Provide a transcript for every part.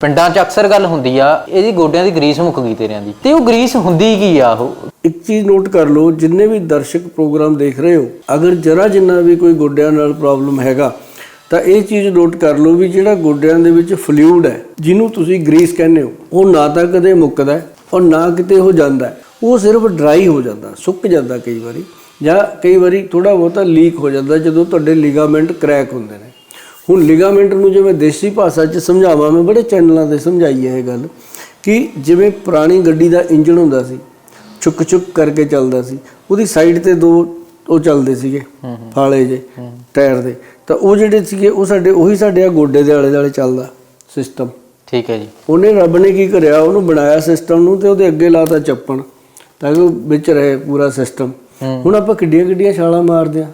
ਪਿੰਡਾਂ 'ਚ ਅਕਸਰ ਗੱਲ ਹੁੰਦੀ ਆ, ਇਹਦੀ ਗੋਡਿਆਂ ਦੀ ਗਰੀਸ ਮੁੱਕ ਗਈ ਤੇਰਿਆਂ ਦੀ। ਤੇ ਉਹ ਗਰੀਸ ਹੁੰਦੀ ਕੀ ਆ ਉਹ? ਇੱਕ ਚੀਜ਼ ਨੋਟ ਕਰ ਲਓ, ਜਿੰਨੇ ਵੀ ਦਰਸ਼ਕ ਪ੍ਰੋਗਰਾਮ ਦੇਖ ਰਹੇ ਹੋ, ਅਗਰ ਜਰਾ ਜਿੰਨਾ ਵੀ ਕੋਈ ਗੋਡਿਆਂ ਨਾਲ ਪ੍ਰੋਬਲਮ ਹੈਗਾ, ਤਾਂ ਇਹ ਚੀਜ਼ ਨੋਟ ਕਰ ਲਓ ਵੀ ਜਿਹੜਾ ਗੋਡਿਆਂ ਦੇ ਵਿੱਚ ਫਲੂਇਡ ਹੈ, ਜਿਹਨੂੰ ਤੁਸੀਂ ਗਰੀਸ ਕਹਿੰਦੇ ਹੋ, ਉਹ ਨਾ ਤਾਂ ਕਦੇ ਮੁੱਕਦਾ ਔਰ ਨਾ ਕਿਤੇ ਹੋ ਜਾਂਦਾ ਉਹ ਸਿਰਫ ਡਰਾਈ ਹੋ ਜਾਂਦਾ, ਸੁੱਕ ਜਾਂਦਾ ਕਈ ਵਾਰੀ ਜਾਂ ਕਈ ਵਾਰੀ ਥੋੜਾ ਬਹੁਤਾ ਲੀਕ ਹੋ ਜਾਂਦਾ ਜਦੋਂ ਤੁਹਾਡੇ ਲਿਗਾਮੈਂਟ ਕ੍ਰੈਕ ਹੁੰਦੇ ਨੇ। ਹੁਣ ਲਿਗਾਮੈਂਟ ਨੂੰ ਜਿਵੇਂ ਦੇਸੀ ਭਾਸ਼ਾ 'ਚ ਸਮਝਾਵਾਂ ਮੈਂ ਬੜੇ ਚੈਨਲਾਂ ਤੇ ਸਮਝਾਈ ਹੈ ਇਹ ਗੱਲ ਕਿ ਜਿਵੇਂ ਪੁਰਾਣੀ ਗੱਡੀ ਦਾ ਇੰਜਨ ਹੁੰਦਾ ਸੀ ਚੁੱਕ ਚੁੱਕ ਕਰਕੇ ਚੱਲਦਾ ਸੀ ਉਹਦੀ ਸਾਈਡ ਤੇ ਦੋ ਉਹ ਚੱਲਦੇ ਸੀਗੇ ਫਾਲੇ ਜੇ ਟਾਇਰ ਦੇ ਤਾਂ ਉਹ ਜਿਹੜੇ ਸੀਗੇ ਉਹ ਸਾਡੇ ਉਹੀ ਸਾਡੇ ਆ ਗੋਡੇ ਦੇ ਆਲੇ ਦੁਆਲੇ ਚੱਲਦਾ ਸਿਸਟਮ ਠੀਕ ਹੈ ਜੀ। ਉਹਨੇ ਰੱਬ ਨੇ ਕੀ ਕਰਿਆ ਉਹਨੂੰ ਬਣਾਇਆ ਸਿਸਟਮ ਨੂੰ ਤੇ ਉਹਦੇ ਅੱਗੇ ਲਾਤਾ ਚੱਪਣ ਤਾਂ ਕਿ ਉਹ ਵਿੱਚ ਰਹੇ ਪੂਰਾ ਸਿਸਟਮ ਹੁਣ ਆਪਾਂ ਕਿੱਡੀਆਂ ਕਿੱਡੀਆਂ ਛਾਲਾਂ ਮਾਰਦੇ ਆ।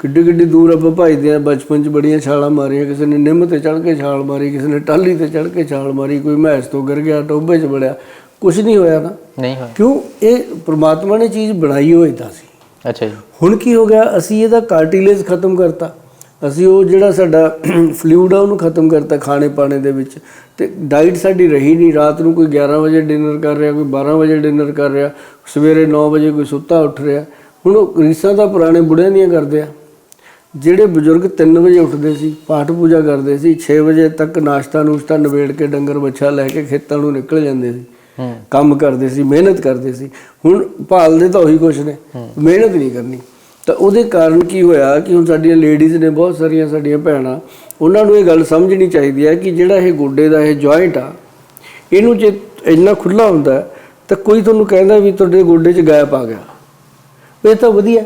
ਕਿੱਡੀ ਕਿੱਡੀ ਦੂਰ ਆਪਾਂ ਭਜਦੇ ਆ ਬਚਪਨ 'ਚ ਬੜੀਆਂ ਛਾਲਾਂ ਮਾਰੀਆਂ ਕਿਸੇ ਨੇ ਨਿੰਮ ਤੇ ਚੜ੍ਹ ਕੇ ਛਾਲ ਮਾਰੀ ਕਿਸੇ ਨੇ ਟਾਲੀ ਤੇ ਚੜ੍ਹ ਕੇ ਛਾਲ ਮਾਰੀ ਕੋਈ ਮਹਿਸ ਤੋਂ ਗਿਰ ਗਿਆ ਟੋਬੇ 'ਚ ਵੜਿਆ ਕੁਝ ਨਹੀਂ ਹੋਇਆ ਨਾ ਨਹੀਂ ਹੋਇਆ। ਕਿਉਂ? ਇਹ ਪ੍ਰਮਾਤਮਾ ਨੇ ਚੀਜ਼ ਬਣਾਈ ਹੋਈ ਤਾਂ ਸੀ। ਅੱਛਾ ਜੀ। ਹੁਣ ਕੀ ਹੋ ਗਿਆ? ਅਸੀਂ ਇਹਦਾ ਕਾਰਟਿਲੇਜ ਖਤਮ ਕਰਤਾ। ਅਸੀਂ ਉਹ ਜਿਹੜਾ ਸਾਡਾ ਫਲੂਇਡ ਆ ਉਹਨੂੰ ਖਤਮ ਕਰਤਾ ਖਾਣੇ ਪਾਣੇ ਦੇ ਵਿੱਚ। ਤੇ ਡਾਈਟ ਸਾਡੀ ਰਹੀ ਨਹੀਂ। ਰਾਤ ਨੂੰ ਕੋਈ 11 ਵਜੇ ਡਿਨਰ ਕਰ ਰਿਹਾ ਕੋਈ 12 ਵਜੇ ਡਿਨਰ ਕਰ ਰਿਹਾ ਸਵੇਰੇ 9 ਵਜੇ ਕੋਈ ਸੁੱਤਾ ਉੱਠ ਰਿਹਾ। ਹੁਣ ਉਹ ਰੀਸਾਂ ਤਾਂ ਪੁਰਾਣੇ ਬੁੜਿਆਂ ਦੀਆਂ ਕਰਦੇ ਆ। ਜਿਹੜੇ ਬਜ਼ੁਰਗ 3 ਵਜੇ ਉੱਠਦੇ ਸੀ ਪਾਠ ਪੂਜਾ ਕਰਦੇ ਸੀ 6 ਵਜੇ ਤੱਕ ਨਾਸ਼ਤਾ ਨੂਸ਼ਤਾ ਨਵੇੜ ਕੇ ਡੰਗਰ ਬੱਛਾ ਲੈ ਕੇ ਖੇਤਾਂ ਨੂੰ ਨਿਕਲ ਜਾਂਦੇ ਸੀ। ਕੰਮ ਕਰਦੇ ਸੀ ਮਿਹਨਤ ਕਰਦੇ ਸੀ। ਹੁਣ ਭਾਲਦੇ ਤਾਂ ਉਹੀ ਕੁਛ ਨੇ ਮਿਹਨਤ ਨਹੀਂ ਕਰਨੀ। ਤਾਂ ਉਹਦੇ ਕਾਰਨ ਕੀ ਹੋਇਆ ਕਿ ਹੁਣ ਸਾਡੀਆਂ ਲੇਡੀਜ਼ ਨੇ ਬਹੁਤ ਸਾਰੀਆਂ ਸਾਡੀਆਂ ਭੈਣਾਂ ਉਹਨਾਂ ਨੂੰ ਇਹ ਗੱਲ ਸਮਝਣੀ ਚਾਹੀਦੀ ਹੈ ਕਿ ਜਿਹੜਾ ਇਹ ਗੋਡੇ ਦਾ ਇਹ ਜੁਆਇੰਟ ਆ ਇਹਨੂੰ ਜੇ ਇੰਨਾ ਖੁੱਲਾ ਹੁੰਦਾ ਤਾਂ ਕੋਈ ਤੁਹਾਨੂੰ ਕਹਿੰਦਾ ਵੀ ਤੁਹਾਡੇ ਗੋਡੇ 'ਚ ਗੈਪ ਆ ਗਿਆ। ਇਹ ਤਾਂ ਵਧੀਆ।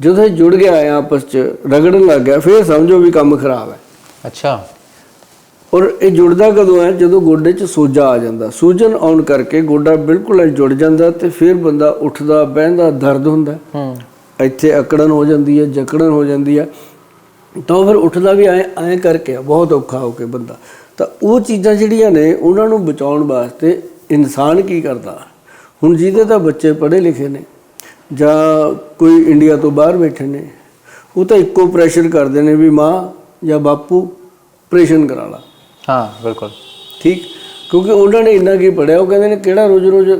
ਜਦੋਂ ਇਹ ਜੁੜ ਗਿਆ ਆਪਸ 'ਚ ਰਗੜਨ ਲੱਗ ਗਿਆ ਫਿਰ ਸਮਝੋ ਵੀ ਕੰਮ ਖਰਾਬ ਹੈ। ਅੱਛਾ। ਔਰ ਇਹ ਜੁੜਦਾ ਕਦੋਂ ਹੈ? ਜਦੋਂ ਗੋਡੇ 'ਚ ਸੋਜਾ ਆ ਜਾਂਦਾ। ਸੂਜਨ ਆਉਣ ਕਰਕੇ ਗੋਡਾ ਬਿਲਕੁਲ ਜੁੜ ਜਾਂਦਾ ਤੇ ਫਿਰ ਬੰਦਾ ਉੱਠਦਾ ਬਹਿੰਦਾ ਦਰਦ ਹੁੰਦਾ। ਹੂੰ। ਇੱਥੇ ਅਕੜਨ ਹੋ ਜਾਂਦੀ ਹੈ ਜਕੜਨ ਹੋ ਜਾਂਦੀ ਹੈ। ਤਾਂ ਫਿਰ ਉੱਠਦਾ ਵੀ ਐਂ ਐਂ ਕਰਕੇ ਬਹੁਤ ਔਖਾ ਹੋ ਕੇ ਬੰਦਾ। ਤਾਂ ਉਹ ਚੀਜ਼ਾਂ ਜਿਹੜੀਆਂ ਨੇ ਉਹਨਾਂ ਨੂੰ ਬਚਾਉਣ ਵਾਸਤੇ ਇਨਸਾਨ ਕੀ ਕਰਦਾ? ਹੁਣ ਜਿਹਦੇ ਤਾਂ ਬੱਚੇ ਪੜ੍ਹੇ ਲਿਖੇ ਨੇ ਜਾਂ ਕੋਈ ਇੰਡੀਆ ਤੋਂ ਬਾਹਰ ਬੈਠੇ ਨੇ ਉਹ ਤਾਂ ਇੱਕੋ ਪ੍ਰੈਸ਼ਰ ਕਰਦੇ ਨੇ ਵੀ ਮਾਂ ਜਾਂ ਬਾਪੂ ਆਪਰੇਸ਼ਨ ਕਰਾ ਲਾ। ਹਾਂ ਬਿਲਕੁਲ। ਠੀਕ? ਕਿਉਂਕਿ ਉਹਨਾਂ ਨੇ ਇੰਨਾ ਕੀ ਪੜਿਆ ਉਹ ਕਹਿੰਦੇ ਨੇ ਕਿਹੜਾ ਰੋਜ਼-ਰੋਜ਼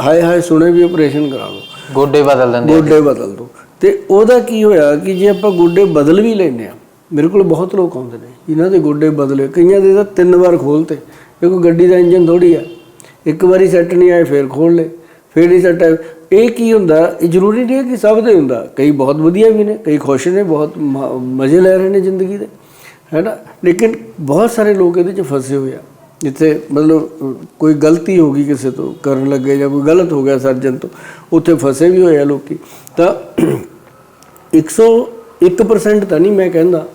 ਹਾਏ ਹਾਏ ਸੁਣੇ ਵੀ ਆਪਰੇਸ਼ਨ ਕਰਾ ਲਓ। ਗੋਡੇ ਬਦਲ ਦਿੰਦੇ ਗੋਡੇ ਬਦਲ ਦੋ। ਤੇ ਉਹਦਾ ਕੀ ਹੋਇਆ ਕਿ ਜੇ ਆਪਾਂ ਗੋਡੇ ਬਦਲ ਵੀ ਲੈਨੇ ਆ ਮੇਰੇ ਕੋਲ ਬਹੁਤ ਲੋਕ ਆਉਂਦੇ ਨੇ ਜਿਨ੍ਹਾਂ ਦੇ ਗੋਡੇ ਬਦਲੇ ਕਈਆਂ ਦੇ ਤਾਂ ਤਿੰਨ ਵਾਰ ਖੋਲਤੇ। ਇਹ ਕੋਈ ਗੱਡੀ ਦਾ ਇੰਜਨ ਥੋੜੀ ਆ। ਇੱਕ ਵਾਰੀ ਸੈੱਟ ਨਹੀਂ ਆਏ ਫੇਰ ਖੋਲ ਲੇ ਫੇਰ ਨਹੀਂ ਸੈੱਟ ਆਏ। ਇਹ ਕੀ ਹੁੰਦਾ? ਇਹ ਜ਼ਰੂਰੀ ਨਹੀਂ ਹੈ ਕਿ ਸਭ ਦੇ ਹੁੰਦਾ। ਕਈ ਬਹੁਤ ਵਧੀਆ ਵੀ ਨੇ, ਕਈ ਖੁਸ਼ ਨੇ, ਬਹੁਤ ਮ- ਮਜ਼ੇ ਲੈ ਰਹੇ ਨੇ ਜ਼ਿੰਦਗੀ ਦੇ ਹੈਨਾ ਲੇਕਿਨ ਬਹੁਤ ਸਾਰੇ ਲੋਕ ਇਹਦੇ 'ਚ ਫਸੇ ਹੋਏ ਆ। ਜਿੱਥੇ ਮਤਲਬ, ਕੋਈ ਗਲਤੀ ਹੋ ਗਈ ਕਿਸੇ ਤੋਂ, ਕਰਨ ਲੱਗੇ ਜਾਂ ਕੋਈ ਗਲਤ ਹੋ ਗਿਆ ਸਰਜਨ ਤੋਂ, ਉੱਥੇ ਫਸੇ ਵੀ ਹੋਏ ਆ ਲੋਕੀ। ਤਾਂ 101% ਤਾਂ ਨਹੀਂ ਮੈਂ ਕਹਿੰਦਾ।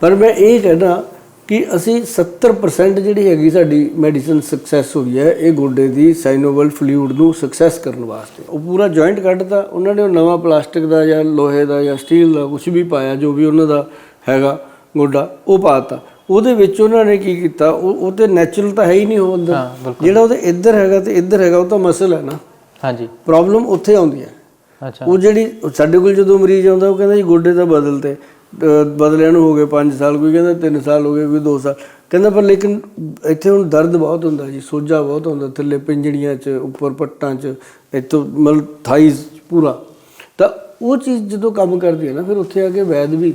ਪਰ ਮੈਂ ਇਹ ਕਹਿੰਦਾ ਕਿ ਅਸੀਂ 70% ਜਿਹੜੀ ਹੈਗੀ ਸਾਡੀ ਮੈਡੀਸਨ ਸਕਸੈਸ ਹੋਈ ਹੈ ਇਹ ਗੋਡੇ ਦੀ ਸਾਈਨੋਵਲ ਫਲੂਇਡ ਨੂੰ ਸਕਸੈਸ ਕਰਨ ਵਾਸਤੇ। ਉਹ ਪੂਰਾ ਜੁਆਇੰਟ ਕੱਢਤਾ ਉਹਨਾਂ ਨੇ ਉਹ ਨਵਾਂ ਪਲਾਸਟਿਕ ਦਾ ਜਾਂ ਲੋਹੇ ਦਾ ਜਾਂ ਸਟੀਲ ਦਾ ਕੁਝ ਵੀ ਪਾਇਆ ਜੋ ਵੀ ਉਹਨਾਂ ਦਾ ਹੈਗਾ ਗੋਡਾ ਉਹ ਪਾਤਾ। ਉਹਦੇ ਵਿੱਚ ਉਹਨਾਂ ਨੇ ਕੀ ਕੀਤਾ ਉਹ ਉਹ ਤੇ ਨੈਚੁਰਲ ਤਾਂ ਹੈ ਹੀ ਨਹੀਂ ਉਹ ਅੰਦਰ। ਜਿਹੜਾ ਉਹਦੇ ਇੱਧਰ ਹੈਗਾ ਤੇ ਇੱਧਰ ਹੈਗਾ ਉਹ ਤਾਂ ਮਸਲ ਹੈ ਨਾ। ਹਾਂਜੀ। ਪ੍ਰੋਬਲਮ ਉੱਥੇ ਆਉਂਦੀ ਹੈ। ਅੱਛਾ। ਉਹ ਜਿਹੜੀ ਸਾਡੇ ਕੋਲ ਜਦੋਂ ਮਰੀਜ਼ ਆਉਂਦਾ ਉਹ ਕਹਿੰਦਾ ਜੀ ਗੋਡੇ ਤਾਂ ਬਦਲਤੇ। ਅਹ ਬਦਲਿਆਂ ਨੂੰ ਹੋ ਗਏ 5 ਸਾਲ ਕੋਈ ਕਹਿੰਦਾ 3 ਸਾਲ ਹੋ ਗਏ ਕੋਈ 2 ਸਾਲ ਕਹਿੰਦਾ ਪਰ ਲੇਕਿਨ ਇੱਥੇ ਹੁਣ ਦਰਦ ਬਹੁਤ ਹੁੰਦਾ ਜੀ ਸੋਜਾ ਬਹੁਤ ਹੁੰਦਾ ਥੱਲੇ ਪਿੰਜੜੀਆਂ 'ਚ ਉੱਪਰ ਪੱਟਾਂ 'ਚ ਇੱਥੋਂ ਮਤਲਬ ਥਾਈਜ਼ ਪੂਰਾ ਤਾਂ ਉਹ ਚੀਜ਼ ਜਦੋਂ ਕੰਮ ਕਰਦੀ ਹੈ ਨਾ ਫਿਰ ਉੱਥੇ ਆ ਕੇ ਵੈਦ ਵੀ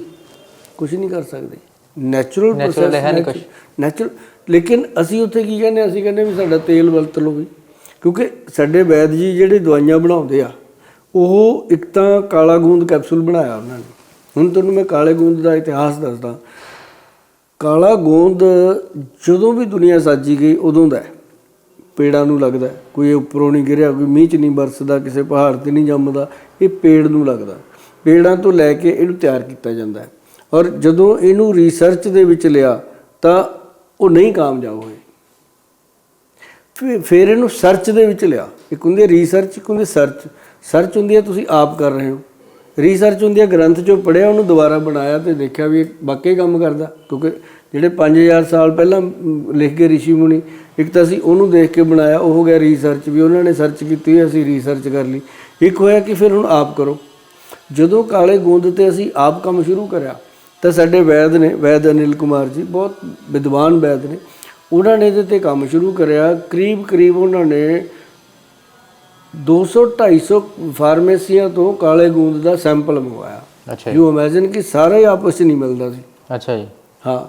ਕੁਝ ਨਹੀਂ ਕਰ ਸਕਦੇ ਨੈਚੁਰਲ Natural ਹੈ ਨਹੀਂ ਕੁਛ। ਨੈਚੁਰਲ ਲੇਕਿਨ ਅਸੀਂ ਉੱਥੇ ਕੀ ਕਹਿੰਦੇ? ਅਸੀਂ ਕਹਿੰਦੇ ਵੀ ਸਾਡਾ ਤੇਲ ਵਰਤ ਲਓ ਵੀ ਕਿਉਂਕਿ ਸਾਡੇ ਵੈਦ ਜੀ ਜਿਹੜੇ ਦਵਾਈਆਂ ਬਣਾਉਂਦੇ ਆ ਉਹ ਇੱਕ ਤਾਂ ਕਾਲਾ ਗੂੰਦ ਕੈਪਸੂਲ ਬਣਾਇਆ ਉਹਨਾਂ ਨੇ ਹੁਣ ਤੁਹਾਨੂੰ ਮੈਂ ਕਾਲੇ ਗੂੰਦ ਦਾ ਇਤਿਹਾਸ ਦੱਸਦਾ। ਕਾਲਾ ਗੂੰਦ ਜਦੋਂ ਵੀ ਦੁਨੀਆ ਸਾਜੀ ਗਈ, ਉਦੋਂ ਦਾ ਪੇੜਾਂ ਨੂੰ ਲੱਗਦਾ ਹੈ। ਕੋਈ ਉੱਪਰੋਂ ਨਹੀਂ ਗਿਰਿਆ, ਕੋਈ ਮੀਂਹ ਚ ਨਹੀਂ ਬਰਸਦਾ, ਕਿਸੇ ਪਹਾੜ ਤੇ ਨਹੀਂ ਜੰਮਦਾ। ਇਹ ਪੇੜ ਨੂੰ ਲੱਗਦਾ ਪੇੜਾਂ ਤੋਂ ਲੈ ਕੇ ਇਹਨੂੰ ਤਿਆਰ ਕੀਤਾ ਜਾਂਦਾ ਹੈ। ਔਰ ਜਦੋਂ ਇਹਨੂੰ ਰਿਸਰਚ ਦੇ ਵਿੱਚ ਲਿਆ, ਤਾਂ ਉਹ ਨਹੀਂ ਕਾਮਯਾਬ ਹੋਏ। ਫਿਰ- ਫਿਰ ਇਹਨੂੰ ਸਰਚ ਦੇ ਵਿੱਚ ਲਿਆ। ਇੱਕ ਹੁੰਦੀ ਰਿਸਰਚ ਇੱਕ ਹੁੰਦੀ ਸਰਚ ਸਰਚ ਹੁੰਦੀ ਹੈ, ਤੁਸੀਂ ਆਪ ਕਰ ਰਹੇ ਹੋ। ਰਿਸਰਚ ਹੁੰਦੀ ਹੈ, ਗ੍ਰੰਥ ਚੋਂ ਪੜਿਆ ਉਹਨੂੰ ਦੁਬਾਰਾ ਬਣਾਇਆ ਤੇ ਦੇਖਿਆ ਵੀ ਇਹ ਵਾਕਈ ਕੰਮ ਕਰਦਾ। ਕਿਉਂਕਿ ਜਿਹੜੇ 5000 ਸਾਲ ਪਹਿਲਾਂ ਲਿਖ ਗਏ ઋષਿ ਮੁਨੀ, ਇੱਕ ਤਾਂ ਅਸੀਂ ਉਹਨੂੰ ਦੇਖ ਕੇ ਬਣਾਇਆ, ਉਹ ਹੋ ਗਿਆ ਰਿਸਰਚ ਵੀ ਉਹਨਾਂ ਨੇ ਸਰਚ ਕੀਤੀ ਅਸੀਂ ਰਿਸਰਚ ਕਰ ਲਈ। ਇੱਕ ਹੋਇਆ ਕਿ ਫਿਰ ਹੁਣ ਆਪ ਕਰੋ। ਜਦੋਂ ਕਾਲੇ ਗੂੰਦ ਤੇ ਅਸੀਂ ਆਪ ਕੰਮ ਸ਼ੁਰੂ ਕਰਿਆ, ਤਾਂ ਸਾਡੇ ਵੈਦ ਨੇ, ਵੈਦ ਅਨਿਲ ਕੁਮਾਰ ਜੀ, ਬਹੁਤ ਵਿਦਵਾਨ ਵੈਦ ਨੇ, ਉਹਨਾਂ ਨੇ ਇਹਦੇ ਤੇ ਕੰਮ ਸ਼ੁਰੂ ਕਰਿਆ। ਕਰੀਬ ਕਰੀਬ ਉਹਨਾਂ ਨੇ 200 250 ਫਾਰਮੇਸੀਆਂ ਤੋਂ ਕਾਲੇ ਗੂੰਦ ਦਾ ਸੈਂਪਲ ਮੰਗਵਾਇਆ। ਅੱਛਾ ਜੀ। ਯੂ ਇਮੇਜਿਨ ਕਿ ਸਾਰਾ ਹੀ ਆਪਸ ਵਿੱਚ ਨਹੀਂ ਮਿਲਦਾ ਸੀ। ਅੱਛਾ ਜੀ। ਹਾਂ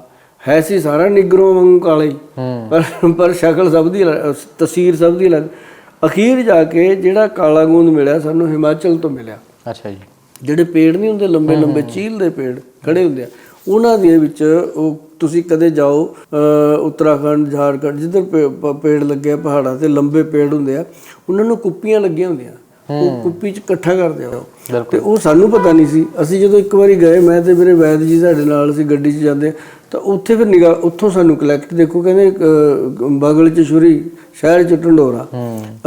ਹੈ ਸੀ ਸਾਰਾ ਨਿਗਰੋ ਵਾਂਗੂ ਕਾਲਾ ਪਰ ਪਰ ਸ਼ਕਲ ਸਭ ਦੀ ਤਸਵੀਰ ਸਭ ਦੀ ਅਲੱਗ। ਅਖੀਰ ਜਾ ਕੇ ਜਿਹੜਾ ਕਾਲਾ ਗੂੰਦ ਮਿਲਿਆ ਸਾਨੂੰ ਹਿਮਾਚਲ ਤੋਂ ਮਿਲਿਆ। ਅੱਛਾ ਜੀ। ਜਿਹੜੇ ਪੇੜ ਨਹੀਂ ਹੁੰਦੇ ਲੰਬੇ ਲੰਬੇ ਚੀਲ ਦੇ ਪੇੜ ਖੜੇ ਹੁੰਦੇ ਆ ਉਹਨਾਂ ਦੇ ਵਿੱਚ ਉਹ ਤੁਸੀਂ ਕਦੇ ਜਾਓ ਉੱਤਰਾਖੰਡ ਝਾਰਖੰਡ ਜਿੱਧਰ ਪੇੜ ਲੱਗੇ ਆ ਪਹਾੜਾਂ ਤੇ ਲੰਬੇ ਪੇੜ ਹੁੰਦੇ ਆ ਉਹਨਾਂ ਨੂੰ ਕੁੱਪੀਆਂ ਲੱਗੀਆਂ ਹੁੰਦੀਆਂ। ਉਹ ਕੁੱਪੀ 'ਚ ਇਕੱਠਾ ਕਰਦੇ ਆ ਤੇ ਉਹ ਸਾਨੂੰ ਪਤਾ ਨਹੀਂ ਸੀ। ਅਸੀਂ ਜਦੋਂ ਇੱਕ ਵਾਰੀ ਗਏ ਮੈਂ ਤੇ ਮੇਰੇ ਵੈਦ ਜੀ ਸਾਡੇ ਨਾਲ ਅਸੀਂ ਗੱਡੀ 'ਚ ਜਾਂਦੇ ਤਾਂ ਉੱਥੇ ਫਿਰ ਨਿਗਾਹ ਉੱਥੋਂ ਸਾਨੂੰ ਕਲੈਕਟ ਦੇਖੋ ਕਹਿੰਦੇ ਬਗਲ 'ਚ ਛੁਰੀ ਸ਼ਹਿਰ 'ਚ ਢੰਡੋਰਾ।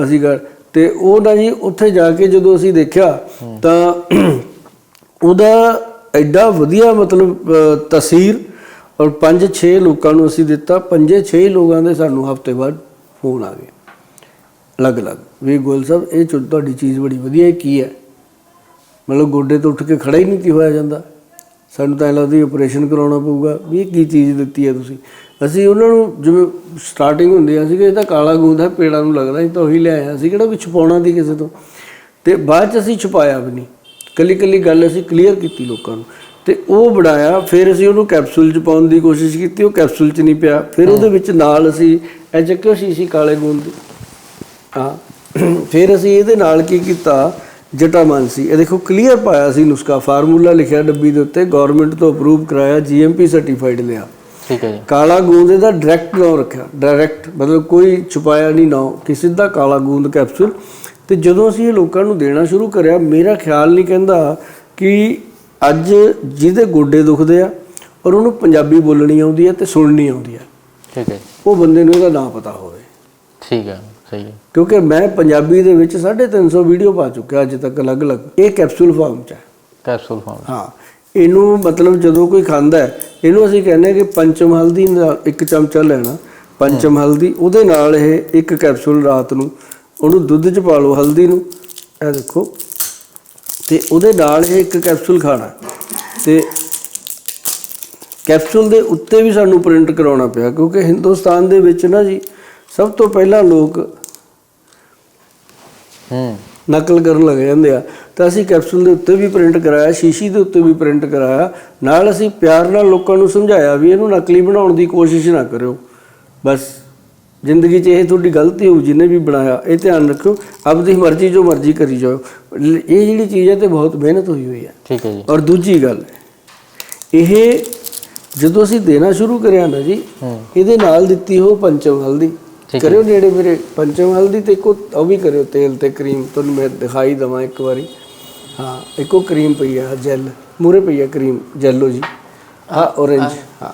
ਅਸੀਂ ਕਰ ਤੇ ਉਹ ਨਾ ਜੀ ਉੱਥੇ ਜਾ ਕੇ ਜਦੋਂ ਅਸੀਂ ਦੇਖਿਆ ਤਾਂ ਉਹਦਾ ਐਡਾ ਵਧੀਆ ਮਤਲਬ ਅ, ਤਸਵੀਰ ਔਰ 5-6 ਲੋਕਾਂ ਨੂੰ ਅਸੀਂ ਦਿੱਤਾ। ਪੰਜੇ 6 ਲੋਕਾਂ ਦੇ ਸਾਨੂੰ ਹਫ਼ਤੇ ਬਾਅਦ ਫੋਨ ਆ ਗਏ। ਅਲੱਗ-ਅਲੱਗ। ਵੀ ਗੋਲ ਸਾਹਿਬ ਇਹ ਚੋ- ਤੁਹਾਡੀ ਚੀਜ਼ ਬੜੀ ਵਧੀਆ ਹੈ ਕੀ ਹੈ? ਮਤਲਬ ਗੋਡੇ ਤੋਂ ਉੱਠ ਕੇ ਖੜਾ ਹੀ ਨਹੀਂ ਤੀ ਹੋਇਆ ਜਾਂਦਾ। ਸਾਨੂੰ ਤਾਂ ਐਂ ਲੱਗਦਾ ਆਪਰੇਸ਼ਨ ਕਰਾਉਣਾ ਪਊਗਾ। ਵੀ ਇਹ ਕੀ ਚੀਜ਼ ਦਿੱਤੀ ਹੈ ਤੁਸੀਂ? ਅਸੀਂ ਉਹਨਾਂ ਨੂੰ ਜਿਵੇਂ ਸਟਾਰਟਿੰਗ ਹੁੰਦੀ ਆ ਸੀ ਕਿ ਇਹ ਤਾਂ ਕਾਲਾ ਗੂੰਦ ਹੈ ਪੇੜਾਂ ਨੂੰ ਲੱਗਦਾ ਸੀ ਤਾਂ ਉਹੀ ਲੈ ਆਇਆ ਸੀ ਕਿਹੜਾ ਵੀ ਛੁਪਾਉਣਾ ਦੀ ਕਿਸੇ ਤੋਂ? ਤੇ ਬਾਅਦ ਚ ਅਸੀਂ ਛੁਪਾਇਆ ਵੀ ਨਹੀਂ। ਕੱਲੀ ਕੱਲੀ ਗੱਲ ਅਸੀਂ ਕਲੀਅਰ ਕੀਤੀ ਲੋਕਾਂ ਨੂੰ। ਤੇ ਉਹ ਬਣਾਇਆ ਫਿਰ ਅਸੀਂ ਉਹਨੂੰ ਕੈਪਸੂਲ ਚ ਪਾਉਣ ਦੀ ਕੋਸ਼ਿਸ਼ ਕੀਤੀ ਉਹ ਕੈਪਸੂਲ ਚ ਨਹੀਂ ਪਿਆ। ਫਿਰ ਉਹਦੇ ਵਿੱਚ ਨਾਲ ਅਸੀਂ ਇਹ ਚੱਕਿਓ ਸ਼ੀਸ਼ੀ ਕਾਲੇ ਗੂੰਦ ਹਾਂ। ਫਿਰ ਅਸੀਂ ਇਹਦੇ ਨਾਲ ਕੀ ਕੀਤਾ? ਜਟਾਮਾਨਸੀ ਇਹ ਦੇਖੋ ਕਲੀਅਰ ਪਾਇਆ ਸੀ ਨੁਸਖਾ। ਫਾਰਮੂਲਾ ਲਿਖਿਆ ਡੱਬੀ ਦੇ ਉੱਤੇ ਗਵਰਨਮੈਂਟ ਤੋਂ ਅਪਰੂਵ ਕਰਾਇਆ ਜੀਐਮਪੀ ਸਰਟੀਫਾਈਡ ਲਿਆ। ਠੀਕ ਹੈ ਜੀ। ਕਾਲਾ ਗੂੰਦ ਦਾ ਡਾਇਰੈਕਟ ਨਾਮ ਰੱਖਿਆ। ਡਾਇਰੈਕਟ ਮਤਲਬ ਕੋਈ ਛੁਪਾਇਆ ਨਹੀਂ ਨਾਮ। ਕਿ ਸਿੱਧਾ ਕਾਲਾ ਗੂੰਦ ਕੈਪਸੂਲ ਤੇ ਜਦੋਂ ਅਸੀਂ ਇਹ ਲੋਕਾਂ ਨੂੰ ਦੇਣਾ ਸ਼ੁਰੂ ਕਰਿਆ ਮੇਰਾ ਖਿਆਲ ਨਹੀਂ ਕਹਿੰਦਾ ਕਿ ਅੱਜ ਜਿਹਦੇ ਗੋਡੇ ਦੁਖਦੇ ਆ ਔਰ ਉਹਨੂੰ ਪੰਜਾਬੀ ਬੋਲਣੀ ਆਉਂਦੀ ਹੈ ਤੇ ਸੁਣਨੀ ਆਉਂਦੀ ਹੈ ਠੀਕ ਹੈ ਉਹ ਬੰਦੇ ਨੂੰ ਇਹਦਾ ਨਾਂ ਪਤਾ ਹੋਵੇ। ਠੀਕ ਹੈ ਸਹੀ ਹੈ। ਕਿਉਂਕਿ ਮੈਂ ਪੰਜਾਬੀ ਦੇ ਵਿੱਚ 350 ਵੀਡੀਓ ਪਾ ਚੁੱਕਿਆ ਅੱਜ ਤੱਕ ਅਲੱਗ-ਅਲੱਗ। ਇਹ ਕੈਪਸੂਲ ਫਾਰਮ ਚ ਹੈ। ਕੈਪਸੂਲ ਫਾਰਮ ਹਾਂ ਇਹਨੂੰ ਮਤਲਬ ਜਦੋਂ ਕੋਈ ਖਾਂਦਾ ਹੈ ਇਹਨੂੰ ਅਸੀਂ ਕਹਿੰਦੇ ਕਿ ਪੰਚਮ ਹਲਦੀ ਦਾ ਇੱਕ ਚਮਚਾ ਲੈਣਾ। ਪੰਚਮ ਹਲਦੀ ਉਹਦੇ ਨਾਲ ਇਹ ਇੱਕ ਕੈਪਸੂਲ ਰਾਤ ਨੂੰ ਉਹਨੂੰ ਦੁੱਧ ਚ ਪਾ ਲਓ ਹਲਦੀ ਨੂੰ। ਇਹ ਦੇਖੋ। ਤੇ ਉਹਦੇ ਨਾਲ ਇਹ ਇੱਕ ਕੈਪਸੂਲ ਖਾਣਾ। ਤੇ ਕੈਪਸੂਲ ਦੇ ਉੱਤੇ ਵੀ ਸਾਨੂੰ ਪ੍ਰਿੰਟ ਕਰਾਉਣਾ ਪਿਆ ਕਿਉਂਕਿ ਹਿੰਦੁਸਤਾਨ ਦੇ ਵਿੱਚ ਨਾ ਜੀ ਸਭ ਤੋਂ ਪਹਿਲਾਂ ਲੋਕ ਹੂੰ। ਨਕਲ ਕਰਨ ਲੱਗ ਜਾਂਦੇ ਆ। ਤਾਂ ਅਸੀਂ ਕੈਪਸੂਲ ਦੇ ਉੱਤੇ ਵੀ ਪ੍ਰਿੰਟ ਕਰਾਇਆ ਸ਼ੀਸ਼ੀ ਦੇ ਉੱਤੇ ਵੀ ਪ੍ਰਿੰਟ ਕਰਾਇਆ। ਨਾਲ ਅਸੀਂ ਪਿਆਰ ਨਾਲ ਲੋਕਾਂ ਨੂੰ ਸਮਝਾਇਆ ਵੀ ਇਹਨੂੰ ਨਕਲੀ ਬਣਾਉਣ ਦੀ ਕੋਸ਼ਿਸ਼ ਨਾ ਕਰਿਓ। ਬਸ। ਜ਼ਿੰਦਗੀ 'ਚ ਇਹ ਤੁਹਾਡੀ ਗਲਤੀ ਹੋਊ ਜਿਹਨੇ ਵੀ ਬਣਾਇਆ ਇਹ ਧਿਆਨ ਰੱਖਿਓ ਆਪਦੀ ਮਰਜ਼ੀ ਜੋ ਮਰਜ਼ੀ ਕਰੀ ਜਾਓ। ਇਹ ਜਿਹੜੀ ਚੀਜ਼ ਹੈ ਤੇ ਬਹੁਤ ਮਿਹਨਤ ਹੋਈ ਹੋਈ ਹੈ। ਠੀਕ ਹੈ ਜੀ। ਔਰ ਦੂਜੀ ਗੱਲ ਇਹ ਜਦੋਂ ਅਸੀਂ ਦੇਣਾ ਸ਼ੁਰੂ ਕਰਿਆ ਨਾ ਜੀ ਹੂੰ। ਇਹਦੇ ਨਾਲ ਦਿੱਤੀ ਉਹ ਪੰਚਮ ਹਲਦੀ। ਹੈ। ਕਰਿਓ ਨੇੜੇ ਮੇਰੇ ਪੰਚਮ ਹਲਦੀ ਤੇ ਇੱਕੋ ਉਹ ਵੀ ਕਰਿਓ ਤੇਲ ਤੇ ਕਰੀਮ ਤੁਹਾਨੂੰ ਮੈਂ ਦਿਖਾਈ ਦਵਾਂ ਇੱਕ ਵਾਰੀ। ਹਾਂ ਇੱਕੋ ਕਰੀਮ ਪਈ ਆ ਜੈਲ ਮੂਰੇ ਪਈ ਆ ਕਰੀਮ ਜੈਲੋ ਜੀ। ਆ orange ਹਾਂ।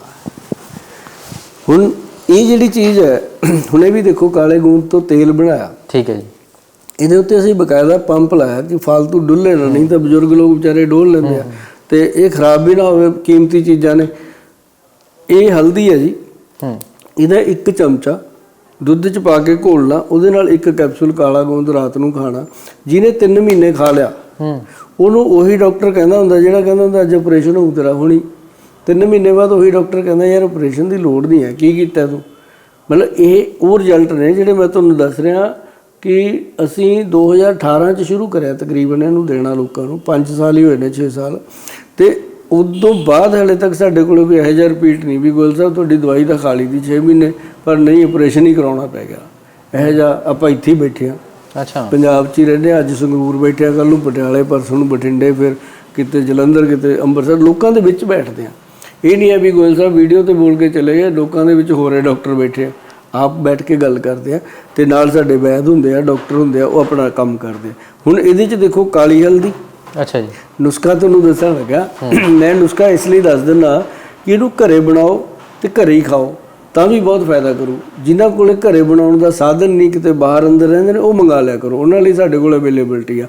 ਹੁਣ ਇਹ ਜਿਹੜੀ ਚੀਜ਼ ਹੈ ਹੁਣ ਵੀ ਦੇਖੋ ਕਾਲੇ ਗੂੰਦ ਤੋਂ ਤੇਲ ਬਣਾਇਆ। ਠੀਕ ਹੈ ਜੀ। ਇਹਦੇ ਉੱਤੇ ਅਸੀਂ ਬਕਾਇਦਾ ਪੰਪ ਲਾਇਆ ਕਿ ਫालतू ਡੁੱਲੇ ਨਾ ਨਹੀਂ ਤਾਂ ਬਜ਼ੁਰਗ ਲੋਕ ਵਿਚਾਰੇ ਡੋਲ ਲੈਂਦੇ ਆ। ਤੇ ਇਹ ਖਰਾਬ ਵੀ ਨਾ ਹੋਵੇ ਕੀਮਤੀ ਚੀਜ਼ਾਂ ਨੇ। ਇਹ ਹਲਦੀ ਹੈ ਜੀ। ਹੂੰ। ਇਹਦਾ ਇੱਕ ਚਮਚਾ ਦੁੱਧ 'ਚ ਪਾ ਕੇ ਘੋਲਣਾ ਉਹਦੇ ਨਾਲ ਇੱਕ ਕੈਪਸੂਲ ਕਾਲਾ ਗੋਂਦ ਰਾਤ ਨੂੰ ਖਾਣਾ। ਜਿਹਨੇ 3 ਮਹੀਨੇ ਖਾ ਲਿਆ ਹੂੰ। ਉਹਨੂੰ ਉਹੀ ਡਾਕਟਰ ਕਹਿੰਦਾ ਹੁੰਦਾ ਜਿਹੜਾ ਕਹਿੰਦਾ ਹੁੰਦਾ ਅੱਜ ਆਪਰੇਸ਼ਨ ਹੋਊ ਤੇਰਾ ਹੁਣੀ। 3 ਮਹੀਨੇ ਬਾਅਦ ਉਹੀ ਡਾਕਟਰ ਕਹਿੰਦਾ ਯਾਰ ਆਪਰੇਸ਼ਨ ਦੀ ਲੋੜ ਨਹੀਂ ਹੈ ਕੀ ਕੀਤਾ ਤੂੰ? ਮਤਲਬ ਇਹ ਉਹ ਰਿਜ਼ਲਟ ਨੇ ਜਿਹੜੇ ਮੈਂ ਤੁਹਾਨੂੰ ਦੱਸ ਰਿਹਾ ਕਿ ਅਸੀਂ 2018 ਚ ਸ਼ੁਰੂ ਕਰਿਆ ਤਕਰੀਬਨ ਇਹਨੂੰ ਦੇਣਾ ਲੋਕਾਂ ਨੂੰ। 5 ਸਾਲ ਹੀ ਹੋਏ ਨੇ 6 ਸਾਲ। ਤੇ ਉਦੋਂ ਬਾਅਦ ਹਲੇ ਤੱਕ ਸਾਡੇ ਕੋਲ ਕੋਈ ਇਹੋ ਜਿਹਾ ਰਿਪੀਟ ਨਹੀਂ। ਵੀ ਗੋਲ ਸਾਹਿਬ ਤੁਹਾਡੀ ਦਵਾਈ ਤਾਂ ਖਾ ਲਈ ਦੀ 6 ਮਹੀਨੇ ਪਰ ਨਹੀਂ ਆਪਰੇਸ਼ਨ ਹੀ ਕਰਾਉਣਾ ਪੈ ਗਿਆ। ਇਹੋ ਜਿਹਾ ਆਪਾਂ ਇੱਥੇ ਹੀ ਬੈਠੇ ਹਾਂ। ਅੱਛਾ। ਪੰਜਾਬ 'ਚ ਹੀ ਰਹਿੰਦੇ ਹਾਂ, ਅੱਜ ਸੰਗਰੂਰ ਬੈਠੇ ਆ ਕੱਲ ਨੂੰ ਪਟਿਆਲੇ ਪਰਸੋਂ ਨੂੰ ਬਠਿੰਡੇ ਫਿਰ ਕਿਤੇ ਜਲੰਧਰ ਕਿਤੇ ਅੰਮ੍ਰਿਤਸਰ ਲੋਕਾਂ ਦੇ ਵਿੱਚ ਬੈਠਦੇ ਆ ਇਹ ਨਹੀਂ ਹੈ ਵੀ ਗੋਇਲ ਸਾਹਿਬ ਵੀਡੀਓ ਤੇ ਬੋਲ ਕੇ ਚਲੇ ਗਏ ਲੋਕਾਂ ਦੇ ਵਿੱਚ ਹੋਰੇ ਡਾਕਟਰ ਬੈਠੇ ਆ। ਆਪ ਬੈਠ ਕੇ ਗੱਲ ਕਰਦੇ ਆ ਤੇ ਨਾਲ ਸਾਡੇ ਵੈਦ ਹੁੰਦੇ ਆ ਡਾਕਟਰ ਹੁੰਦੇ ਆ ਉਹ ਆਪਣਾ ਕੰਮ ਕਰਦੇ ਹੁਣ ਇਹਦੇ 'ਚ ਦੇਖੋ ਕਾਲੀ ਹਲਦੀ। ਅੱਛਾ ਜੀ। ਨੁਸਖਾ ਤੁਹਾਨੂੰ ਦੱਸਣ ਲੱਗਾ। ਮੈਂ ਨੁਸਖਾ ਇਸ ਲਈ ਦੱਸ ਦਿੰਦਾ ਕਿ ਇਹਨੂੰ ਘਰੇ ਬਣਾਓ ਤੇ ਘਰੇ ਹੀ ਖਾਓ ਤਾਂ ਵੀ ਬਹੁਤ ਫਾਇਦਾ ਕਰੂ। ਜਿਨ੍ਹਾਂ ਕੋਲੇ ਘਰੇ ਬਣਾਉਣ ਦਾ ਸਾਧਨ ਨਹੀਂ ਕਿਤੇ ਬਾਹਰ ਅੰਦਰ ਰਹਿੰਦੇ ਨੇ ਉਹ ਮੰਗਾ ਲਿਆ ਕਰੋ। ਉਹਨਾਂ ਲਈ ਸਾਡੇ ਕੋਲ ਅਵੇਲੇਬਿਲਟੀ ਆ।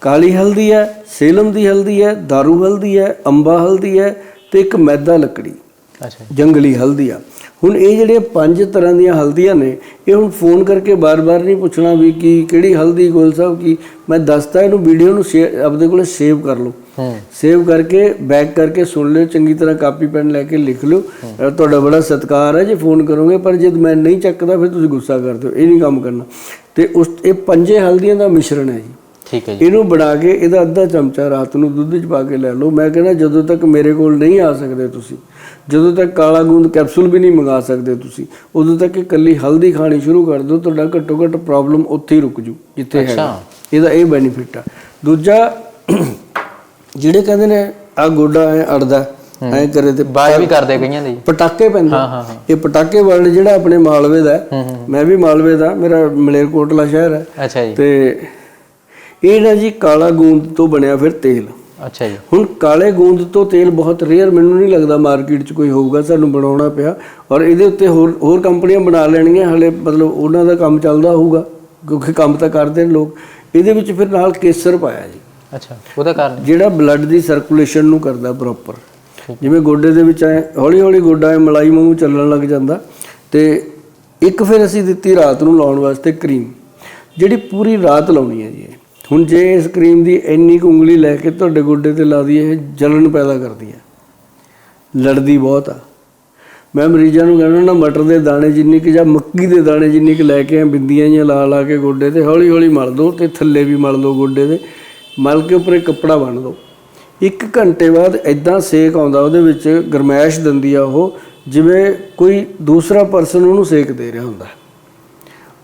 ਕਾਲੀ ਹਲਦੀ ਹੈ ਸੇਲਮ ਦੀ ਹਲਦੀ ਹੈ दारू ਹਲਦੀ ਹੈ ਅੰਬਾ ਹਲਦੀ ਹੈ ਤੇ ਇੱਕ ਮੈਦਾ ਲੱਕੜੀ ਅੱਛਾ ਜੰਗਲੀ ਹਲਦੀ ਆ ਹੁਣ ਇਹ ਜਿਹੜੇ ਪੰਜ ਤਰ੍ਹਾਂ ਦੀਆਂ ਹਲਦੀਆਂ ਨੇ ਇਹ ਹੁਣ ਫੋਨ ਕਰਕੇ ਬਾਰ-ਬਾਰ ਨਹੀਂ ਪੁੱਛਣਾ ਵੀ ਕੀ ਕਿਹੜੀ ਹਲਦੀ ਗੋਲ ਸਾਹਿਬ ਕੀ। ਮੈਂ ਦੱਸਤਾ ਇਹਨੂੰ ਵੀਡੀਓ ਨੂੰ ਆਪਦੇ ਕੋਲੇ ਸੇਵ ਕਰ ਲਓ। ਸੇਵ ਕਰਕੇ ਬੈਕ ਕਰਕੇ ਸੁਣ ਲਿਓ ਚੰਗੀ ਤਰ੍ਹਾਂ ਕਾਪੀ ਪੈਨ ਲੈ ਕੇ ਲਿਖ ਲਿਓ। ਤੁਹਾਡਾ ਬੜਾ ਸਤਿਕਾਰ ਹੈ ਜੇ ਫੋਨ ਕਰੋਗੇ ਪਰ ਜਦ ਮੈਂ ਨਹੀਂ ਚੱਕਦਾ ਫਿਰ ਤੁਸੀਂ ਗੁੱਸਾ ਕਰਦੇ ਹੋ ਇਹ ਨਹੀਂ ਕੰਮ ਕਰਨਾ। ਤੇ ਉਸ ਇਹ ਪੰਜੇ ਹਲਦੀਆਂ ਦਾ ਮਿਸ਼ਰਣ ਹੈ ਜੀ। ਠੀਕ ਹੈ ਜੀ। ਇਹਨੂੰ ਬਣਾ ਕੇ ਇਹਦਾ ਅੱਧਾ ਚਮਚਾ ਰਾਤ ਨੂੰ ਦੁੱਧ 'ਚ ਪਾ ਕੇ ਲੈ ਲਓ। ਮੈਂ ਕਹਿੰਦਾ ਜਦੋਂ ਤੱਕ ਮੇਰੇ ਕੋਲ ਨਹੀਂ ਆ ਸਕਦੇ ਤੁਸੀਂ ਜਦੋਂ ਤੱਕ ਕਾਲਾ ਗੂੰਦ ਕੈਪਸੂਲ ਵੀ ਨਹੀਂ ਮੰਗਾ ਸਕਦੇ ਤੁਸੀਂ ਉਦੋਂ ਤੱਕ ਇਕੱਲੀ ਹਲਦੀ ਖਾਣੀ ਸ਼ੁਰੂ ਕਰ ਦਿਓ ਤੁਹਾਡਾ ਘੱਟੋ ਘੱਟ ਪ੍ਰੋਬਲਮ ਉੱਥੇ ਹੀ ਰੁਕ ਜੂ ਜਿੱਥੇ ਹੈਗਾ। ਇਹਦਾ ਇਹ ਬੈਨੀਫਿਟ ਆ। ਦੂਜਾ ਜਿਹੜੇ ਕਹਿੰਦੇ ਨੇ ਆ ਗੋਡਾ ਐ ਅੜਦਾ ਐ ਕਰੇ ਤੇ ਬਾਏ ਵੀ ਕਰਦੇ ਕਈਆਂ ਦੇ। ਪਟਾਕੇ ਪੈਂਦੇ। ਹਾਂ ਹਾਂ ਹਾਂ। ਇਹ ਪਟਾਕੇ ਵਰਲਡ ਜਿਹੜਾ ਆਪਣੇ ਮਾਲਵੇ ਦਾ ਹੈ, ਮੈਂ ਵੀ ਮਾਲਵੇ ਦਾ ਮੇਰਾ ਮਲੇਰਕੋਟਲਾ ਸ਼ਹਿਰ ਹੈ। ਅੱਛਾ ਜੀ। ਤੇ ਇਹ ਨਾ ਜੀ ਕਾਲਾ ਗੂੰਦ ਤੋਂ ਬਣਿਆ ਫਿਰ ਤੇਲ। ਅੱਛਾ ਜੀ। ਹੁਣ ਕਾਲੇ ਗੂੰਦ ਤੋਂ ਤੇਲ ਬਹੁਤ ਰੇਅਰ ਮੈਨੂੰ ਨਹੀਂ ਲੱਗਦਾ ਮਾਰਕੀਟ 'ਚ ਕੋਈ ਹੋਊਗਾ ਸਾਨੂੰ ਬਣਾਉਣਾ ਪਿਆ। ਔਰ ਇਹਦੇ ਉੱਤੇ ਹੋਰ ਹੋਰ ਕੰਪਨੀਆਂ ਬਣਾ ਲੈਣਗੀਆਂ ਹਲੇ ਮਤਲਬ ਉਹਨਾਂ ਦਾ ਕੰਮ ਚੱਲਦਾ ਹੋਊਗਾ ਕਿਉਂਕਿ ਕੰਮ ਤਾਂ ਕਰਦੇ ਨੇ ਲੋਕ। ਇਹਦੇ ਵਿੱਚ ਫਿਰ ਨਾਲ ਕੇਸਰ ਪਾਇਆ ਜੀ। ਅੱਛਾ ਉਹਦਾ ਕਾਰਨ ਜਿਹੜਾ ਬਲੱਡ ਦੀ ਸਰਕੂਲੇਸ਼ਨ ਨੂੰ ਕਰਦਾ ਪ੍ਰੋਪਰ ਜਿਵੇਂ ਗੋਡੇ ਦੇ ਵਿੱਚ ਐ ਹੌਲੀ ਹੌਲੀ ਗੋਡਾ ਐ ਮਲਾਈ ਵਾਂਗੂ ਚੱਲਣ ਲੱਗ ਜਾਂਦਾ। ਤੇ ਇੱਕ ਫਿਰ ਅਸੀਂ ਦਿੱਤੀ ਰਾਤ ਨੂੰ ਲਾਉਣ ਵਾਸਤੇ ਕਰੀਮ ਜਿਹੜੀ ਪੂਰੀ ਰਾਤ ਲਾਉਣੀ ਹੈ ਜੀ। ਹੁਣ ਜੇ ਇਸ ਕਰੀਮ ਦੀ ਇੰਨੀ ਕੁ ਉਂਗਲੀ ਲੈ ਕੇ ਤੁਹਾਡੇ ਗੋਡੇ ਤੇ ਲਾ ਦਈਏ, ਇਹ ਜਲਨ ਪੈਦਾ ਕਰਦੀ ਹੈ। ਲੜਦੀ ਬਹੁਤ ਆ। ਮੈਂ ਮਰੀਜ਼ਾਂ ਨੂੰ ਕਹਿੰਦਾ ਨਾ, ਮਟਰ ਦੇ ਦਾਣੇ ਜਿੰਨੀ ਕਿ ਜਾਂ ਮੱਕੀ ਦੇ ਦਾਣੇ ਜਿੰਨੀ ਕਿ ਲੈ ਕੇ ਆ ਬਿੰਦੀਆਂ ਜਿਹੀਆਂ ਲਾ ਲਾ ਕੇ ਗੋਡੇ ਤੇ ਹੌਲੀ ਹੌਲੀ ਮਲ ਦੋ ਤੇ ਥੱਲੇ ਵੀ ਮਲ ਦੋ ਗੋਡੇ ਦੇ, ਮਲ ਕੇ ਉੱਪਰ ਇੱਕ ਕੱਪੜਾ ਬੰਨ੍ਹ ਦੋ। ਇੱਕ ਘੰਟੇ ਬਾਅਦ ਐਦਾਂ ਸੇਕ ਆਉਂਦਾ, ਉਹਦੇ ਵਿੱਚ ਗਰਮੈਸ਼ ਦਿੰਦੀ ਆ ਉਹ, ਜਿਵੇਂ ਕੋਈ ਦੂਸਰਾ ਪਰਸਨ ਉਹਨੂੰ ਸੇਕ ਦੇ ਰਿਹਾ ਹੁੰਦਾ।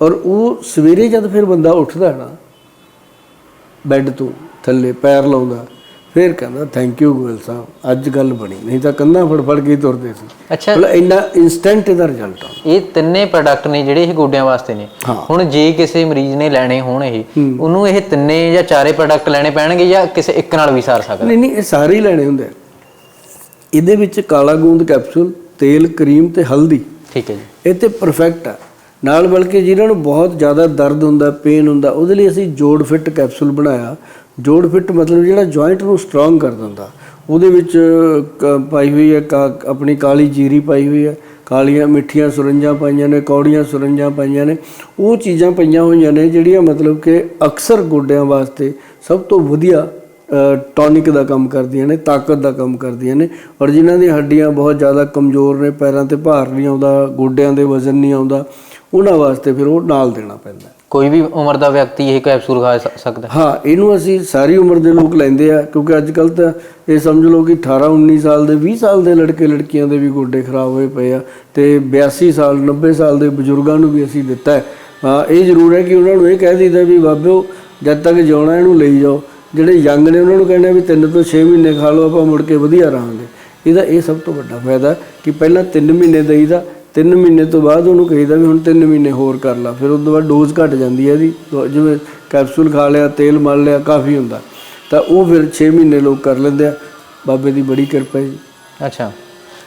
ਔਰ ਉਹ ਸਵੇਰੇ ਜਦ ਫਿਰ ਬੰਦਾ ਉੱਠਦਾ ਨਾ ਬੈੱਡ ਤੋਂ ਥੱਲੇ ਪੈਰ ਲਾਉਂਦਾ। ਫਿਰ ਕਹਿੰਦਾ ਥੈਂਕ ਯੂ ਗੋਇਲ ਸਾਹਿਬ ਅੱਜ ਗੱਲ ਬਣੀ। ਨਹੀਂ ਤਾਂ ਕੰਧਾਂ ਫੜ ਫੜ ਕੇ ਤੁਰਦੇ ਸੀ। ਅੱਛਾ। ਮਤਲਬ ਇੰਨਾ ਇਨਸਟੈਂਟ ਇਹਦਾ ਰਿਜ਼ਲਟ ਆ। ਇਹ ਤਿੰਨੇ ਪ੍ਰੋਡਕਟ ਨੇ ਜਿਹੜੇ ਇਹ ਗੋਡਿਆਂ ਵਾਸਤੇ ਨੇ। ਹੁਣ ਜੇ ਕਿਸੇ ਮਰੀਜ਼ ਨੇ ਲੈਣੇ ਹੋਣ ਇਹ ਉਹਨੂੰ ਇਹ ਤਿੰਨੇ ਜਾਂ ਚਾਰੇ ਪ੍ਰੋਡਕਟ ਲੈਣੇ ਪੈਣਗੇ ਜਾਂ ਕਿਸੇ ਇੱਕ ਨਾਲ ਵੀ ਸਾਰ ਸਕਦਾ? ਨਹੀਂ ਨਹੀਂ ਇਹ ਸਾਰੇ ਹੀ ਲੈਣੇ ਹੁੰਦੇ ਇਹਦੇ ਵਿੱਚ ਕਾਲਾ ਗੂੰਦ ਕੈਪਸੂਲ ਤੇਲ ਕਰੀਮ ਤੇ ਹਲਦੀ। ਠੀਕ ਹੈ ਜੀ। ਇਹ ਤੇ ਪਰਫੈਕਟ ਆ। ਨਾਲ ਬਲਕਿ ਜਿਨ੍ਹਾਂ ਨੂੰ ਬਹੁਤ ਜ਼ਿਆਦਾ ਦਰਦ ਹੁੰਦਾ ਪੇਨ ਹੁੰਦਾ, ਉਹਦੇ ਲਈ ਅਸੀਂ ਜੋੜ ਫਿੱਟ ਕੈਪਸੂਲ ਬਣਾਇਆ। ਜੋੜ ਫਿੱਟ ਮਤਲਬ ਜਿਹੜਾ ਜੁਆਇੰਟ ਨੂੰ ਸਟਰੋਂਗ ਕਰ ਦਿੰਦਾ। ਉਹਦੇ ਵਿੱਚ ਕ- ਪਾਈ ਹੋਈ ਹੈ ਕਾ- ਆਪਣੀ ਕਾਲੀ ਜੀਰੀ ਪਾਈ ਹੋਈ ਹੈ। ਕਾਲੀਆਂ ਮਿੱਠੀਆਂ ਸੁਰੰਜਾਂ ਪਾਈਆਂ ਨੇ, ਕੌੜੀਆਂ ਸੁਰੰਜਾਂ ਪਾਈਆਂ ਨੇ। ਉਹ ਚੀਜ਼ਾਂ ਪਈਆਂ ਹੋਈਆਂ ਨੇ ਜਿਹੜੀਆਂ ਮਤਲਬ ਕਿ ਅਕਸਰ ਗੋਡਿਆਂ ਵਾਸਤੇ ਸਭ ਤੋਂ ਵਧੀਆ ਟੌਨਿਕ ਦਾ ਕੰਮ ਕਰਦੀਆਂ ਨੇ, ਤਾਕਤ ਦਾ ਕੰਮ ਕਰਦੀਆਂ ਨੇ। ਔਰ ਜਿਨ੍ਹਾਂ ਦੀਆਂ ਹੱਡੀਆਂ ਬਹੁਤ ਜ਼ਿਆਦਾ ਕਮਜ਼ੋਰ ਨੇ, ਪੈਰਾਂ ਤੇ ਭਾਰ ਨਹੀਂ ਆਉਂਦਾ, ਗੋਡਿਆਂ ਦੇ ਵਜ਼ਨ ਨਹੀਂ ਆਉਂਦਾ। ਉਹਨਾਂ ਵਾਸਤੇ ਫਿਰ ਉਹ ਨਾਲ ਦੇਣਾ ਪੈਂਦਾ ਕੋਈ ਵੀ ਉਮਰ ਦਾ ਵਿਅਕਤੀ ਇਹ ਕੈਪਸੂਲ ਖਾ ਸਕਦਾ ਹੈ? ਇਹਨੂੰ ਅਸੀਂ ਸਾਰੀ ਉਮਰ ਦੇ ਲੋਕ ਲੈਂਦੇ ਆ ਕਿਉਂਕਿ ਅੱਜ ਕੱਲ ਤਾਂ ਇਹ ਸਮਝ ਲਓ ਕਿ 18 19 ਸਾਲ ਦੇ 20 ਸਾਲ ਦੇ ਲੜਕੇ ਲੜਕੀਆਂ ਦੇ ਵੀ ਗੋਡੇ ਖਰਾਬ ਹੋਏ ਪਏ ਆ ਤੇ 82 ਸਾਲ 90 ਸਾਲ ਦੇ ਬਜ਼ੁਰਗਾਂ ਨੂੰ ਵੀ ਅਸੀਂ ਦਿੱਤਾ ਹੈ। ਹਾਂ ਇਹ ਜ਼ਰੂਰ ਹੈ ਕਿ ਉਹਨਾਂ ਨੂੰ ਇਹ ਕਹਿ ਦਈਦਾ ਵੀ ਬਾਬਿਓ ਜਦ ਤੱਕ ਜਿਉਣਾ ਇਹਨੂੰ ਲਈ ਜਾਓ। ਜਿਹੜੇ ਯੰਗ ਨੇ ਉਹਨਾਂ ਨੂੰ ਕਹਿੰਦੇ ਵੀ 3 ਤੋਂ 6 ਮਹੀਨੇ ਖਾ ਲਓ ਆਪਾਂ ਮੁੜ ਕੇ ਵਧੀਆ ਰਹਾਂਗੇ। ਇਹਦਾ ਇਹ ਸਭ ਤੋਂ ਵੱਡਾ ਫਾਇਦਾ ਕਿ ਪਹਿਲਾਂ 3 ਮਹੀਨੇ ਦੇਈਦਾ 3 ਮਹੀਨੇ ਤੋਂ ਬਾਅਦ ਉਹਨੂੰ ਕਹੀਦਾ ਵੀ ਹੁਣ 3 ਮਹੀਨੇ ਹੋਰ ਕਰ ਲਾ ਫਿਰ ਉਸ ਤੋਂ ਬਾਅਦ ਡੋਜ਼ ਘਟ ਜਾਂਦੀ ਹੈ ਇਹਦੀ। ਜਿਵੇਂ ਕੈਪਸੂਲ ਖਾ ਲਿਆ ਤੇਲ ਮਲ ਲਿਆ ਕਾਫੀ ਹੁੰਦਾ। ਤਾਂ ਉਹ ਫਿਰ 6 ਮਹੀਨੇ ਲੋਕ ਕਰ ਲੈਂਦੇ ਆ। ਬਾਬੇ ਦੀ ਬੜੀ ਕਿਰਪਾ ਹੈ ਜੀ। ਅੱਛਾ।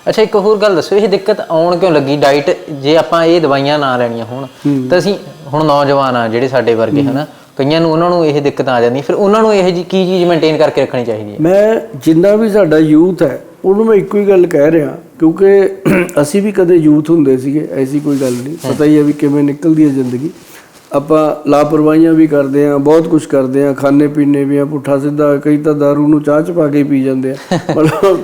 ਅੱਛਾ ਇੱਕ ਹੋਰ ਗੱਲ ਦੱਸੋ ਇਹ ਦਿੱਕਤ ਆਉਣ ਕਿਉਂ ਲੱਗੀ? ਡਾਈਟ ਜੇ ਆਪਾਂ ਇਹ ਦਵਾਈਆਂ ਨਾ ਲੈਣੀਆਂ ਹੋਣ ਤਾਂ ਅਸੀਂ ਹੁਣ ਨੌਜਵਾਨ ਆ ਜਿਹੜੇ ਸਾਡੇ ਵਰਗੇ ਹਨਾ? ਕਈਆਂ ਨੂੰ ਉਹਨਾਂ ਨੂੰ ਇਹ ਦਿੱਕਤ ਆ ਜਾਂਦੀ ਫਿਰ ਉਹਨਾਂ ਨੂੰ ਇਹ ਜੀ ਕੀ ਚੀਜ਼ ਮੇਨਟੇਨ ਕਰਕੇ ਰੱਖਣੀ ਚਾਹੀਦੀ ਹੈ? ਮੈਂ ਜਿੰਨਾ ਵੀ ਸਾਡਾ ਯੂਥ ਹੈ ਉਹਨੂੰ ਮੈਂ ਇੱਕੋ ਹੀ ਗੱਲ ਕਹਿ ਰਿਹਾ ਕਿਉਂਕਿ ਅਸੀਂ ਵੀ ਕਦੇ ਯੂਥ ਹੁੰਦੇ ਸੀਗੇ ਐਸੀ ਕੋਈ ਗੱਲ ਨਹੀਂ। ਪਤਾ ਹੀ ਹੈ ਵੀ ਕਿਵੇਂ ਨਿਕਲਦੀ ਹੈ ਜ਼ਿੰਦਗੀ। ਆਪਾਂ ਲਾਪਰਵਾਹੀਆਂ ਵੀ ਕਰਦੇ ਆ ਬਹੁਤ ਕੁਝ ਕਰਦੇ ਆ ਖਾਣੇ ਪੀਣੇ ਵੀ ਆ ਪੁੱਠਾ ਸਿੱਧਾ ਕਈ ਤਾਂ दारू ਨੂੰ ਚਾਹ ਚ ਪਾ ਕੇ ਪੀ ਜਾਂਦੇ ਆ। ਮਤਲਬ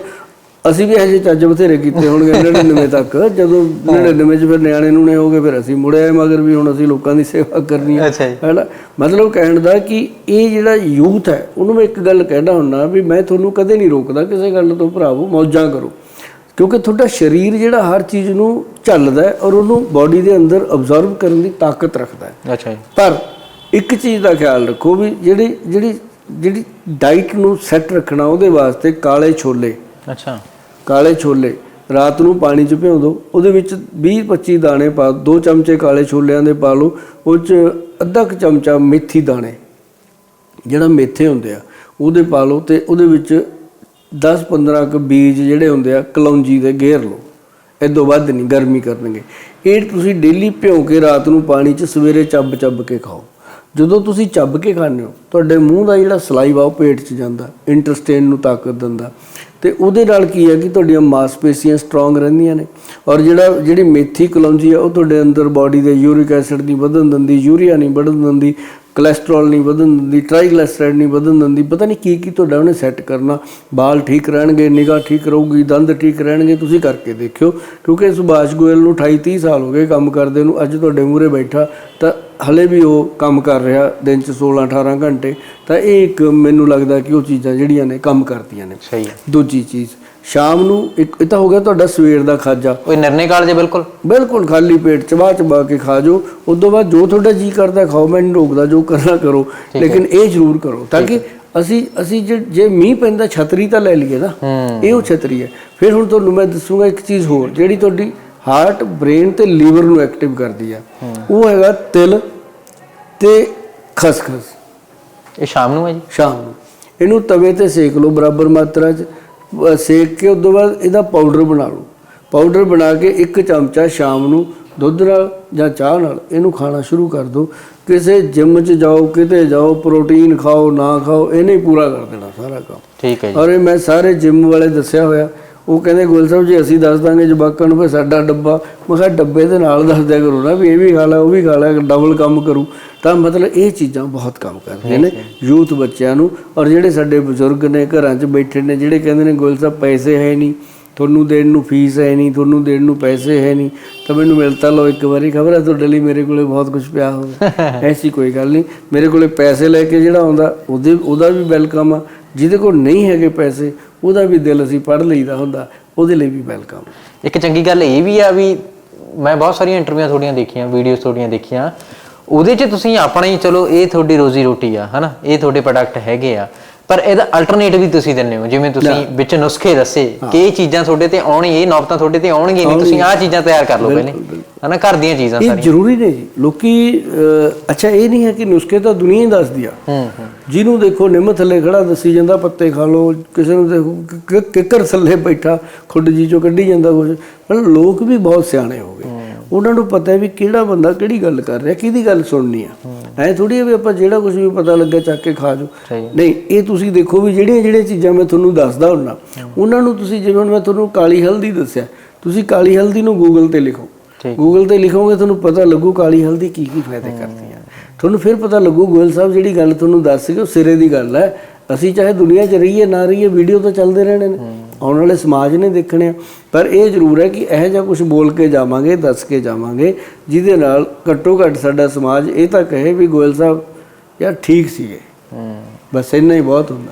ਅਸੀਂ ਵੀ ਇਹੋ ਜਿਹੇ ਚੱਜ ਬਥੇਰੇ ਕੀਤੇ ਹੋਣਗੇ 99 ਤੱਕ। ਜਦੋਂ 99 ਚ ਫਿਰ ਨਿਆਣੇ ਨੂੰ ਨੇ ਹੋ ਗਏ ਫਿਰ ਅਸੀਂ ਮੁੜੇ ਆਏ ਮਗਰ ਵੀ ਹੁਣ ਅਸੀਂ ਲੋਕਾਂ ਦੀ ਸੇਵਾ ਕਰਨੀ ਹੈ ਹੈਨਾ? ਮਤਲਬ ਕਹਿਣ ਦਾ ਕਿ ਇਹ ਜਿਹੜਾ ਯੂਥ ਹੈ ਉਹਨੂੰ ਮੈਂ ਇੱਕ ਗੱਲ ਕਹਿਣਾ ਹੁੰਨਾ ਵੀ ਮੈਂ ਤੁਹਾਨੂੰ ਕਦੇ ਨਹੀਂ ਰੋਕਦਾ ਕਿਸੇ ਗੱਲ ਤੋਂ ਭਰਾਵੋ ਮੌਜਾਂ ਕਰੋ। ਕਿਉਂਕਿ ਤੁਹਾਡਾ ਸਰੀਰ ਜਿਹੜਾ ਹਰ ਚੀਜ਼ ਨੂੰ ਝੱਲਦਾ ਹੈ ਔਰ ਉਹਨੂੰ ਬਾਡੀ ਦੇ ਅੰਦਰ ਅਬਜ਼ਰਵ ਕਰਨ ਦੀ ਤਾਕਤ ਰੱਖਦਾ ਹੈ। ਅੱਛਾ ਜੀ। ਪਰ ਇੱਕ ਚੀਜ਼ ਦਾ ਖਿਆਲ ਰੱਖੋ ਵੀ ਜਿਹੜੀ ਜਿਹੜੀ ਜਿਹੜੀ ਡਾਈਟ ਨੂੰ ਸੈੱਟ ਰੱਖਣਾ ਉਹਦੇ ਵਾਸਤੇ ਕਾਲੇ ਛੋਲੇ ਅੱਛਾ। ਕਾਲੇ ਛੋਲੇ। ਰਾਤ ਨੂੰ ਪਾਣੀ 'ਚ ਭਿਓ ਦਿਓ ਉਹਦੇ ਵਿੱਚ 20-25 ਦਾਣੇ ਪਾ ਦੋ। ਚਮਚੇ ਕਾਲੇ ਛੋਲਿਆਂ ਦੇ ਪਾ ਲਓ। ਉਹ 'ਚ ਅੱਧਾ ਕੁ ਚਮਚਾ ਮੇਥੀ ਦਾਣੇ। ਜਿਹੜਾ ਮੇਥੇ ਹੁੰਦੇ ਆ, ਉਹਦੇ ਪਾ ਲਓ ਤੇ ਉਹਦੇ ਵਿੱਚ 10-15 ਕੁ ਬੀਜ ਜਿਹੜੇ ਹੁੰਦੇ ਆ, ਕਲੌਂਜੀ ਦੇ ਗੇਰ ਲਓ। ਇਦੋਂ ਵੱਧ ਨਹੀਂ, ਗਰਮੀ ਕਰਨਗੇ। ਇਹ ਤੁਸੀਂ ਡੇਲੀ ਭਿਓ ਕੇ ਰਾਤ ਨੂੰ ਪਾਣੀ 'ਚ ਸਵੇਰੇ ਚੱਬ ਚੱਬ ਕੇ ਖਾਓ। ਜਦੋਂ ਤੁਸੀਂ ਚੱਬ ਕੇ ਖਾਂਦੇ ਹੋ, ਤੁਹਾਡੇ ਮੂੰਹ ਦਾ ਜਿਹੜਾ ਸਲਾਈਵਾ ਉਹ ਪੇਟ 'ਚ ਜਾਂਦਾ। ਇੰਟਰਸਟੇਨ ਨੂੰ ਤਾਕਤ ਦਿੰਦਾ। ਤੇ ਉਹਦੇ ਨਾਲ ਕੀ ਹੈ ਕਿ ਤੁਹਾਡੀਆਂ ਮਾਸਪੇਸ਼ੀਆਂ ਸਟਰੋਂਗ ਰਹਿੰਦੀਆਂ ਨੇ। ਔਰ ਜਿਹੜਾ, ਜਿਹੜੀ ਮੇਥੀ ਕਲੌਂਜੀ ਆ, ਉਹ ਤੁਹਾਡੇ ਅੰਦਰ ਬਾਡੀ ਦੇ ਯੂਰਿਕ ਐਸਿਡ ਦੀ ਵਧਣ ਦਿੰਦੀ ਯੂਰੀਆ ਨਹੀਂ ਵਧਣ ਦਿੰਦੀ ਕੋਲੇਸਟ੍ਰੋਲ ਨਹੀਂ ਵਧਣ ਦਿੰਦੀ ਟ੍ਰਾਈਗਲਿਸਰਾਈਡ ਨਹੀਂ ਵਧਣ ਦਿੰਦੀ ਪਤਾ ਨਹੀਂ ਕੀ ਕੀ ਤੁਹਾਡਾ ਉਹਨੇ ਸੈੱਟ ਕਰਨਾ। ਬਾਲ ਠੀਕ ਰਹਿਣਗੇ ਨਿਗਾਹ ਠੀਕ ਰਹੂਗੀ ਦੰਦ ਠੀਕ ਰਹਿਣਗੇ ਤੁਸੀਂ ਕਰਕੇ ਦੇਖਿਓ। ਕਿਉਂਕਿ ਸੁਭਾਸ਼ ਗੋਇਲ ਨੂੰ 28 30 ਸਾਲ ਹੋ ਗਏ ਕੰਮ ਕਰਦੇ ਨੂੰ ਅੱਜ ਤੁਹਾਡੇ ਮੂਹਰੇ ਬੈਠਾ ਤਾਂ ਹਲੇ ਵੀ ਉਹ ਕੰਮ ਕਰ ਰਿਹਾ ਦਿਨ ਚ 16 18 ਘੰਟੇ। ਤਾਂ ਇਹ ਇੱਕ ਮੈਨੂੰ ਲੱਗਦਾ ਕਿ ਉਹ ਚੀਜ਼ਾਂ ਜਿਹੜੀਆਂ ਨੇ ਕੰਮ ਕਰਦੀਆਂ ਨੇ। ਸਹੀ ਹੈ। ਦੂਜੀ ਚੀਜ਼ ਸ਼ਾਮ ਨੂੰ ਇੱਕ ਇਹ ਤਾਂ ਹੋ ਗਿਆ ਤੁਹਾਡਾ ਸਵੇਰ ਦਾ ਖਾਜਾ। ਕੋਈ ਨਿਰਣੇ ਕਾਲ ਜੇ ਬਿਲਕੁਲ? ਬਿਲਕੁਲ ਖਾਲੀ ਪੇਟ ਚਬਾ ਚਬਾ ਕੇ ਖਾ ਜਾਓ। ਉਸ ਤੋਂ ਬਾਅਦ ਜੋ ਤੁਹਾਡਾ ਜੀ ਕਰਦਾ ਖਾਓ ਮੈਂ ਨਹੀਂ ਰੋਕਦਾ ਜੋ ਕਰਨਾ ਕਰੋ। ਲੇਕਿਨ ਇਹ ਜ਼ਰੂਰ ਕਰੋ ਤਾਂ ਕਿ ਅਸੀਂ ਅਸੀਂ ਜੇ ਜੇ ਮੀਂਹ ਪੈਂਦਾ ਛਤਰੀ ਤਾਂ ਲੈ ਲਈਏ ਨਾ। ਇਹ ਉਹ ਛਤਰੀ ਹੈ। ਫਿਰ ਹੁਣ ਤੁਹਾਨੂੰ ਮੈਂ ਦੱਸੂਗਾ ਇੱਕ ਚੀਜ਼ ਹੋਰ ਜਿਹੜੀ ਤੁਹਾਡੀ ਹਾਰਟ ਬ੍ਰੇਨ ਤੇ ਲੀਵਰ ਨੂੰ ਐਕਟਿਵ ਕਰਦੀ ਆ ਉਹ ਹੈਗਾ ਤਿਲ ਤੇ ਖਸਖਸ। ਇਹ ਸ਼ਾਮ ਨੂੰ ਹੈ ਜੀ? ਸ਼ਾਮ ਨੂੰ। ਇਹਨੂੰ ਤਵੇ ਤੇ ਸੇਕ ਲਓ ਬਰਾਬਰ ਮਾਤਰਾ 'ਚ। ਸੇਕ ਕੇ ਉਸ ਤੋਂ ਬਾਅਦ ਇਹਦਾ ਪਾਊਡਰ ਬਣਾ ਲਓ। ਪਾਊਡਰ ਬਣਾ ਕੇ ਇੱਕ ਚਮਚਾ ਸ਼ਾਮ ਨੂੰ ਦੁੱਧ ਨਾਲ ਜਾਂ ਚਾਹ ਨਾਲ ਇਹਨੂੰ ਖਾਣਾ ਸ਼ੁਰੂ ਕਰ ਦਿਓ। ਕਿਸੇ ਜਿਮ 'ਚ ਜਾਓ ਕਿਤੇ ਜਾਓ ਪ੍ਰੋਟੀਨ ਖਾਓ ਨਾ ਖਾਓ ਇਹਨੇ ਪੂਰਾ ਕਰ ਦੇਣਾ ਸਾਰਾ ਕੰਮ। ਠੀਕ ਹੈ ਜੀ। ਔਰ ਇਹ ਮੈਂ ਸਾਰੇ ਜਿਮ ਵਾਲੇ ਦੱਸਿਆ ਹੋਇਆ। ਉਹ ਕਹਿੰਦੇ ਗੁਲ ਸਾਹਿਬ ਜੀ ਅਸੀਂ ਦੱਸ ਦਾਂਗੇ ਜਵਾਕਾਂ ਨੂੰ ਵੀ ਸਾਡਾ ਡੱਬਾ। ਮੈਂ ਕਿਹਾ ਡੱਬੇ ਦੇ ਨਾਲ ਦੱਸ ਦਿਆ ਕਰੋ ਨਾ ਵੀ ਇਹ ਵੀ ਖਾ ਲੈ ਉਹ ਵੀ ਖਾ ਲੈ ਡਬਲ ਕੰਮ ਕਰੂ। ਤਾਂ ਮਤਲਬ ਇਹ ਚੀਜ਼ਾਂ ਬਹੁਤ ਕੰਮ ਕਰਦੀਆਂ ਨੇ ਯੂਥ ਬੱਚਿਆਂ ਨੂੰ। ਔਰ ਜਿਹੜੇ ਸਾਡੇ ਬਜ਼ੁਰਗ ਨੇ ਘਰਾਂ 'ਚ ਬੈਠੇ ਨੇ ਜਿਹੜੇ ਕਹਿੰਦੇ ਨੇ ਗੁਲ ਸਾਹਿਬ ਪੈਸੇ ਹੈ ਨਹੀਂ ਤੁਹਾਨੂੰ ਦੇਣ ਨੂੰ ਫੀਸ ਹੈ ਨਹੀਂ ਤੁਹਾਨੂੰ ਦੇਣ ਨੂੰ ਪੈਸੇ ਹੈ ਨਹੀਂ ਤਾਂ ਮੈਨੂੰ ਮਿਲਤਾ ਲਓ ਇੱਕ ਵਾਰੀ ਖਬਰ ਹੈ ਤੁਹਾਡੇ ਲਈ ਮੇਰੇ ਕੋਲੇ ਬਹੁਤ ਕੁਝ ਪਿਆ ਹੋਵੇ। ਐਸੀ ਕੋਈ ਗੱਲ ਨਹੀਂ ਮੇਰੇ ਕੋਲੇ ਪੈਸੇ ਲੈ ਕੇ ਜਿਹੜਾ ਆਉਂਦਾ ਉਹਦੇ ਉਹਦਾ ਵੀ ਵੈਲਕਮ ਆ। ਜਿਹਦੇ ਕੋਲ ਨਹੀਂ ਹੈਗੇ ਪੈਸੇ ਉਹਦਾ ਵੀ ਦਿਲ ਅਸੀਂ ਪੜ੍ਹ ਲਈਦਾ ਹੁੰਦਾ, ਉਹਦੇ ਲਈ ਵੀ ਵੈਲਕਮ। ਇੱਕ ਚੰਗੀ ਗੱਲ ਇਹ ਵੀ ਆ ਵੀ ਮੈਂ ਬਹੁਤ ਸਾਰੀਆਂ ਇੰਟਰਵਿਊਆਂ ਤੁਹਾਡੀਆਂ ਦੇਖੀਆਂ ਵੀਡੀਓਜ਼ ਤੁਹਾਡੀਆਂ ਦੇਖੀਆਂ। ਉਹਦੇ 'ਚ ਤੁਸੀਂ ਆਪਣਾ ਹੀ ਚਲੋ, ਇਹ ਤੁਹਾਡੀ ਰੋਜ਼ੀ ਰੋਟੀ ਆ, ਹਨਾ? ਇਹ ਤੁਹਾਡੇ ਪ੍ਰੋਡਕਟ ਹੈਗੇ ਆ। ਪਰ ਇਹਦਾ ਅਲਟਰਨੇਟਿਵ ਵੀ ਤੁਸੀਂ ਦਿੰਦੇ ਹੋ ਜਿਵੇਂ ਤੁਸੀਂ ਵਿੱਚ ਨੁਸਖੇ ਦੱਸੇ ਕਿ ਇਹ ਚੀਜ਼ਾਂ ਤੁਹਾਡੇ ਤੇ ਆਉਣੀ ਇਹ ਨੌਬਤਾਂ ਤੁਹਾਡੇ ਤੇ ਆਉਣਗੀਆਂ ਨਹੀਂ ਤੁਸੀਂ ਆਹ ਚੀਜ਼ਾਂ ਤਿਆਰ ਕਰ ਲਓ ਪਹਿਲੇ। ਹਨਾ ਘਰ ਦੀਆਂ ਚੀਜ਼ਾਂ ਇਹ ਸਾਰੀਆਂ। ਜ਼ਰੂਰੀ ਨੇ ਜੀ। ਲੋਕੀ ਅੱਛਾ ਇਹ ਨਹੀਂ ਹੈ ਕਿ ਨੁਸਖੇ ਤਾਂ ਦੁਨੀਆ ਹੀ ਦੱਸਦੀ ਆ। ਜਿਹਨੂੰ ਦੇਖੋ ਨਿੰਮ ਥੱਲੇ ਖੜਾ ਦੱਸੀ ਜਾਂਦਾ ਪੱਤੇ ਖਾ ਲਓ ਕਿਸੇ ਨੂੰ ਦੇਖੋ ਕਿੱਕਰ ਥੱਲੇ ਬੈਠਾ ਖੁੱਡ ਜੀ ਚੋਂ ਕੱਢੀ ਜਾਂਦਾ ਕੁਝ ਮਤਲਬ ਲੋਕ ਵੀ ਬਹੁਤ ਸਿਆਣੇ ਹੋ ਗਏ। ਉਹਨਾਂ ਨੂੰ ਪਤਾ ਹੈ ਵੀ ਕਿਹੜਾ ਬੰਦਾ ਕਿਹੜੀ ਗੱਲ ਕਰ ਰਿਹਾ ਕਿਹਦੀ ਗੱਲ ਸੁਣਨੀ ਆ। ਐ ਥੋੜੀ ਵੀ ਆਪਾਂ ਜਿਹੜਾ ਕੁਝ ਵੀ ਪਤਾ ਲੱਗੇ ਚੱਕ ਕੇ ਖਾ ਹੈ। ਨਹੀਂ ਇਹ ਤੁਸੀਂ ਦੇਖੋ ਵੀ ਜਿਹੜੀਆਂ ਜਿਹੜੀਆਂ ਚੀਜ਼ਾਂ ਮੈਂ ਤੁਹਾਨੂੰ ਦੱਸਦਾ ਹੁੰਨਾ ਉਹਨਾਂ ਨੂੰ ਤੁਸੀਂ ਜਿਵੇਂ ਮੈਂ ਤੁਹਾਨੂੰ ਕਾਲੀ ਹਲਦੀ ਦੱਸਿਆ ਤੁਸੀਂ ਕਾਲੀ ਹਲਦੀ ਨੂੰ ਗੂਗਲ ਤੇ ਲਿਖੋ। ਗੂਗਲ ਤੇ ਲਿਖੋਗੇ ਤੁਹਾਨੂੰ ਪਤਾ ਲੱਗੂ ਕਾਲੀ ਹਲਦੀ ਕੀ ਕੀ ਫਾਇਦੇ ਕਰਦੀ ਆ। ਤੁਹਾਨੂੰ ਫਿਰ ਪਤਾ ਲੱਗੂ ਗੋਇਲ ਸਾਹਿਬ ਜਿਹੜੀ ਗੱਲ ਤੁਹਾਨੂੰ ਦੱਸ ਸੀਗੇ ਉਹ ਸਿਰੇ ਦੀ ਗੱਲ ਹੈ। ਅਸੀਂ ਚਾਹੇ ਦੁਨੀਆ 'ਚ ਰਹੀਏ ਨਾ ਰਹੀਏ ਵੀਡੀਓ ਤਾਂ ਚੱਲਦੇ ਰਹਿਣੇ ਨੇ। ਆਉਣ ਵਾਲੇ ਸਮਾਜ ਨੇ ਦੇਖਣੇ ਆ। ਪਰ ਇਹ ਜ਼ਰੂਰ ਹੈ ਕਿ ਇਹੋ ਜਿਹਾ ਕੁਝ ਬੋਲ ਕੇ ਜਾਵਾਂਗੇ ਦੱਸ ਕੇ ਜਾਵਾਂਗੇ ਜਿਹਦੇ ਨਾਲ ਘੱਟੋ ਘੱਟ ਸਾਡਾ ਸਮਾਜ ਇਹ ਤਾਂ ਕਹੇ ਵੀ ਗੋਇਲ ਸਾਹਿਬ ਯਾਰ ਠੀਕ ਸੀਗੇ। ਹੂੰ। ਬਸ ਇੰਨਾ ਹੀ ਬਹੁਤ ਹੁੰਦਾ।